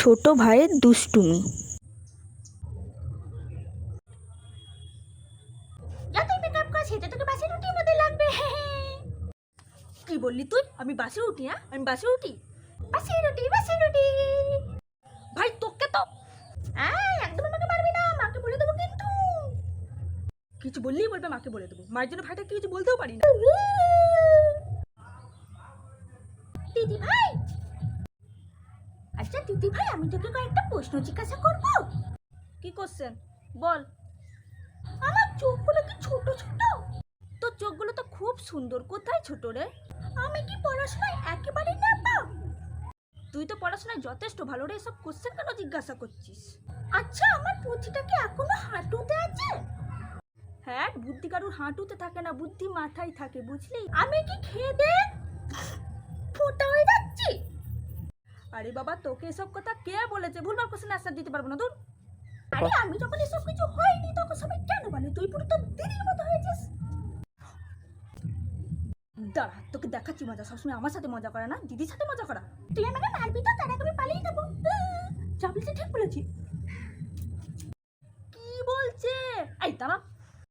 ছোট ভাইয়ের দুষ্টুমি। যতই মেকআপ করা সেটা তোকে বাসি রুটির মধ্যে লাগবে। কি বললি তুই? আমি বাসে উঠি হ্যাঁ? আমি বাসে উঠি? বাসি রুটি বাসি রুটি। ভাই তোকে তো এই, একদম আমাকে মারবি না মাকে বলে দেবো কিন্তু। কিছু বললেই বলবে মাকে বলে দেবো। মায়ের জন্য ভাইটাকে কিছু বলতেও পারি না। দিদি ভাই দিদি ভাই আমি তোকে কয়েকটা প্রশ্ন জিজ্ঞাসা করব। কি করছেন বল। আমার চোখগুলো কি ছোট ছোট? তোর চোখগুলো তো খুব সুন্দর। কোথায় ছোট রে? আমি কি পড়াশোনায় একেবারে না পাও তুই তো পড়াশোনায় যথেষ্ট ভালো রে। এসব কোশ্চেন কেন জিজ্ঞাসা করছিস? আচ্ছা আমার পুঁথিটা কি এখনও হাঁটুতে আছে? হ্যাঁ বুদ্ধি কারুর হাঁটুতে থাকে না। বুদ্ধি মাথায় থাকে বুঝলি? আমি কি খেয়ে দে আরে বাবা তোকে এসব কথা কে বলেছে? ভুলভাল কোশ্চেন আনসার দিতে পারব না দূর আরে আমি যখন এসব কিছু হয়নি তখন সবাই কেন বলে? তুই পুরো তো দিদির মতো হয়েছিস। দাঁড়া তোকে দেখাচ্ছি মজা। সবসময় আমার সাথে মজা করা না দিদির সাথে মজা করা। তুই আমাকে মারবি তো তার আমি পালিয়ে যাব। যা বলছি ঠিক বলেছি। কি বলছে? এই দাঁড়া।